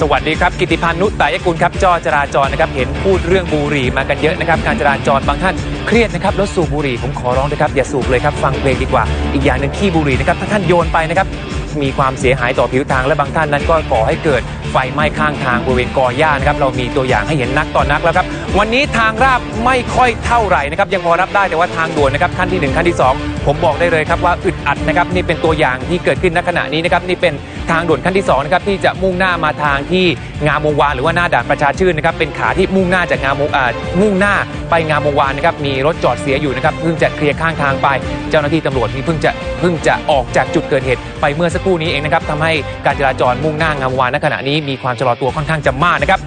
สวัสดีครับกิติพันธ์นุตตายกุลครับจอจราจรนะครับเห็นพูดเรื่องบุหรี่มากันเยอะนะครับการจราจรบางท่านเครียดนะครับแล้วสูบบุหรี่ผมขอร้องนะครับอย่าสูบเลยครับฟังเพลงดีกว่า อีกอย่างหนึ่งขี้บุหรี่นะครับถ้าท่านโยนไปนะครับมีความเสียหายต่อผิวทางและบางท่านนั้นก็ก่อให้เกิดไฟไหม้ข้างทางบริเวณกอหญ้านะครับเรามีตัวอย่างให้เห็นนักต่อนนักแล้วครับวันนี้ทางราบไม่ค่อยเท่าไหร่นะครับยังพอรับได้แต่ว่าทางด่วนนะครับขั้นที่หนึ่งขั้นที่สอง ผมบอกได้เลยครับว่าอึดอัดนะครับนี่เป็นตัวอย่างที่เกิดขึ้นณขณะนี้นะครับนี่เป็นทางด่วนขั้นที่สองนะครับที่จะมุ่งหน้ามาทางที่งามวงวานหรือว่าหน้าด่านประชาชื่นนะครับเป็นขาที่มุ่งหน้าจากงามวงอ่ามุ่งหน้าไปงามวงวานนะครับมีรถจอดเสียอยู่นะครับเพิ่งจะเคลียร์ข้างทางไป เจ้าหน้าที่ตำรวจนี่เพิ่งจะเพิ่งจะออกจากจุดเกิดเหตุ ไปเมื่อสักครู่นี้เองนะครับทำให้การจราจรมุ่งหน้างามวงวานณขณะนี้มีความชะลอตัวค่อนข้างจะมากนะครับ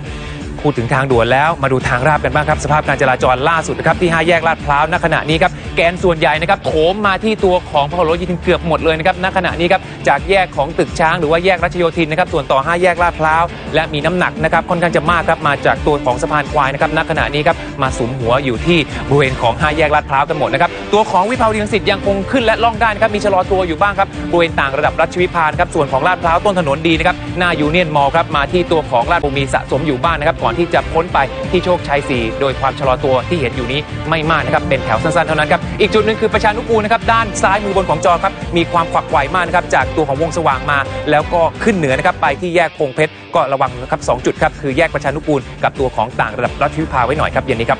พูดถึงทางด่วนแล้วมาดูทางราบกันบ้างครับ สภาพการจราจรล่าสุดนะครับที่ 5 แยกลาดพร้าวณขณะนี้ครับแกนส่วนใหญ่นะครับโถมมาที่ตัวของพหลโยธินเกือบหมดเลยนะครับณขณะนี้ครับจากแยกของตึกช้างหรือว่าแยกรัชโยธินนะครับส่วนต่อ 5 แยกลาดพร้าวและมีน้ำหนักนะครับค่อนข้างจะมากครับมาจากตัวของสะพานควายนะครับณขณะนี้ครับมาสุมหัวอยู่ที่บริเวณของ 5 แยกลาดพร้าวกันหมดนะครับตัวของวิภาวดีรังสิตยังคงขึ้นและล่องได้นะครับมีชะลอตัวอยู่บ้างครับบริเวณต่างระดับรัชวิภานครับส่วนของลาดพร้าวต้นถนนดีนะครับหน้ายูเนียนมอลครับมาที่ตัวของลาดบุรีสะสมอยู่บ้างนะครับก่อนที่จะพ้นไปที่โชคชัย 4 โดยความชะลอตัวที่เห็นอยู่นี้ไม่มากนะครับเป็นแถวสั้นๆเท่านั้นครับอีกจุดหนึ่งคือประชานุกูลนะครับด้านซ้ายมือบนของจอครับมีความขวักไขวมากนะครับจากตัวของวงสว่างมา แล้วก็ขึ้นเหนือนะครับไปที่แยกพงเพชรก็ระวังนะครับสองจุดครับคือแยกประชานุกูลกับตัวของต่างระดับรัชวิภาไว้หน่อยครับเย็นนี้ครับ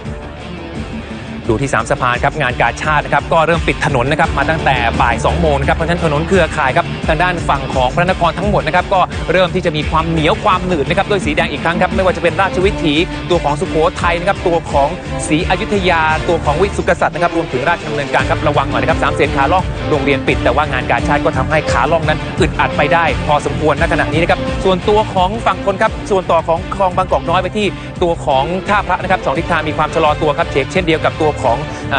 ดูที่3สะพานครับงานกาชาตินะครับก็เริ่มปิดถนนนะครับมาตั้งแต่บ่าย2โมงนะครับเพราะฉะนั้นถนนเครือข่ายครับทางด้านฝั่งของพระนครทั้งหมดนะครับก็เริ่มที่จะมีความเหนียวความหนืดนะครับด้วยสีแดงอีกครั้งครับไม่ว่าจะเป็นราชวิถีตัวของสุโขทัยนะครับตัวของศรีอยุธยา ตัวของวิสุกษัตริย์นะครับรวมถึงราชดำเนินการครับระวังหน่อยนะครับสามเสนขาล่องโรงเรียนปิด แต่ว่างานกาชาติก็ทำให้ขาล่องนั้นอึดอัดไปได้ พอสมควรณขณะนี้นะครับส่วนตัวของฝั่งคนครับส่วนต่อของคลองบางกอกน้อยไปที่ตัวของท่าพระนะครับสองทิศทางมีความชะลอตัวครับเช่นเดียวกับตัวของ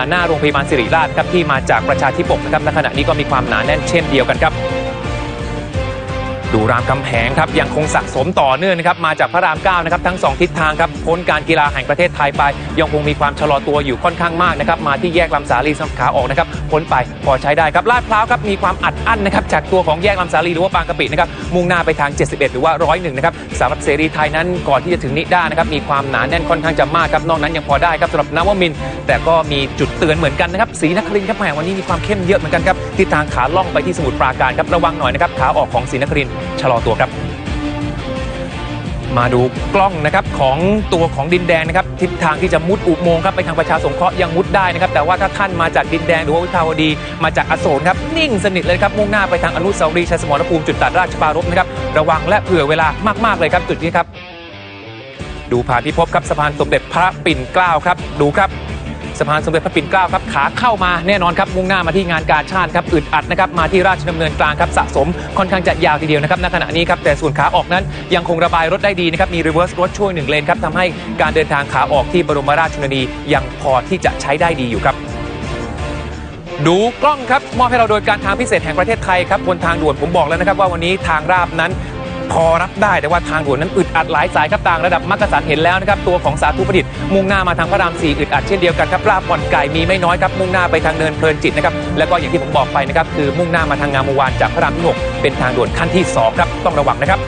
หน้าโรงพยาบาลสิริราชครับที่มาจากประชาธิปกนะครับณขณะนี้ก็มีความหนาแน่นเช่นเดียวกันครับ ดูรามคำแหงครับยังคงสะสมต่อเนื่องนะครับมาจากพระรามเก้านะครับทั้งสองทิศทางครับพ้นการกีฬาแห่งประเทศไทยไป ยังคงมีความชะลอตัวอยู่ค่อนข้างมากนะครับมาที่แยกลำสาลีสัขาออกนะครับพ้นไปพอใช้ได้ครับลาดพร้าวครับมีความอัดอั้นนะครับจากตัวของแยกลำสาลีหรือว่าบางกะปินะครับมุ่งหน้าไปทาง 71 หรือว่า 101 นะครับสำหรับเสรีไทยนั้นก่อนที่จะถึงนิด้านะครับมีความหนาแน่นค่อนข้างจะมากครับนอกนั้นยังพอได้ครับสำหรับนวมิน แต่ก็มีจุดเตือนเหมือนกันนะครับศรีนครินทร์ครับแหมวันนี้มีความเข้มเยอะเหมือนกันครับทิศทางขาล่องไปที่สมุทรปราการครับระวังหน่อยนะครับขาออกของศรีนครินทร์ชะลอตัวครับ มาดูกล้องนะครับของตัวของดินแดงนะครับทิศทางที่จะมุดอุโมงค์ครับไปทางประชาสงเคราะห์ยังมุดได้นะครับแต่ว่าถ้าท่านมาจากดินแดงหรือว่าวิภาวดี มาจากอโศกครับนิ่งสนิทเลยครับมุ่งหน้าไปทางอนุสาวรีย์ชัยสมรภูมิจุดตัดราชปรารภนะครับระวังและเผื่อเวลามากๆเลยครับจุดนี้ครับดูผ่านพิภพครับสะพานสมเด็จพระปิ่นเกล้าครับ ดูครับ สะพานสมเด็จพระปิ่นเกล้าครับขาเข้ามาแน่นอนครับมุ่งหน้ามาที่งานกาชาติครับอึดอัดนะครับมาที่ราชดำเนินกลางครับสะสมค่อนข้างจะยาวทีเดียวนะครับณขณะนี้ครับแต่ส่วนขาออกนั้นยังคงระบายรถได้ดีนะครับมีรีเวิร์สรถช่วยหนึ่งเลนครับทำให้การเดินทางขาออกที่บรมราชชนนียังพอที่จะใช้ได้ดีอยู่ครับดูกล้องครับมอบให้เราโดยการทางพิเศษแห่งประเทศไทยครับบนทางด่วนผมบอกแล้วนะครับว่าวันนี้ทางราบนั้น พอรับได้แต่ว่าทางด่วนนั้นอึดอัดหลายสายครับต่างระดับมักกะสันเห็นแล้วนะครับตัวของสาธุประดิษฐ์มุ่งหน้ามาทางพระรามสี่อึดอัดเช่นเดียวกันครับลาบบ่อนไก่มีไม่น้อยครับมุ่งหน้าไปทางเนินเพลินจิตนะครับแล้วก็อย่างที่ผมบอกไปนะครับคือมุ่งหน้ามาทางงามวงวานจากพระรามที่หกเป็นทางด่วนขั้นที่สองครับต้องระวังนะครับ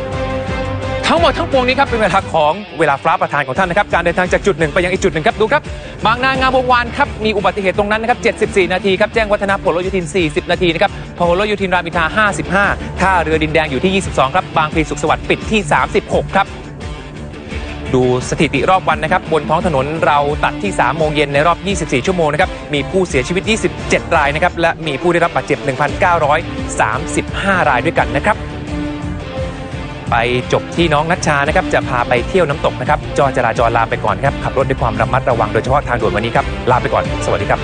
ทั้งหมดทั้งปวงนี้ครับเป็นเวลาของเวลาฟ้าประทานของท่านนะครับการเดินทางจากจุดหนึ่งไปยังอีกจุดหนึ่งครับดูครับบางนางามวงวานครับมีอุบัติเหตุตรงนั้นนะครับ74 นาทีครับแจ้งวัฒนะพหลโยธิน 40 นาทีนะครับพหลโยธินรามอินทรา55ท่าเรือดินแดงอยู่ที่ 22 ครับบางพลีสุขสวัสดิ์ปิดที่ 36 ครับดูสถิติรอบวันนะครับ บนท้องถนนเราตัดที่ 3 โมงเย็นในรอบ 24 ชั่วโมงนะครับ มีผู้เสียชีวิต 27 รายนะครับ และมีผู้ได้รับบาดเจ็บ 1,935 รายด้วยกันนะครับ ไปจบที่น้องนัชชานะครับจะพาไปเที่ยวน้ำตกนะครับจอจราจรลาไปก่อนครับขับรถด้วยความระมัดระวังโดยเฉพาะทางด่วนวันนี้ครับลาไปก่อน สวัสดีครับ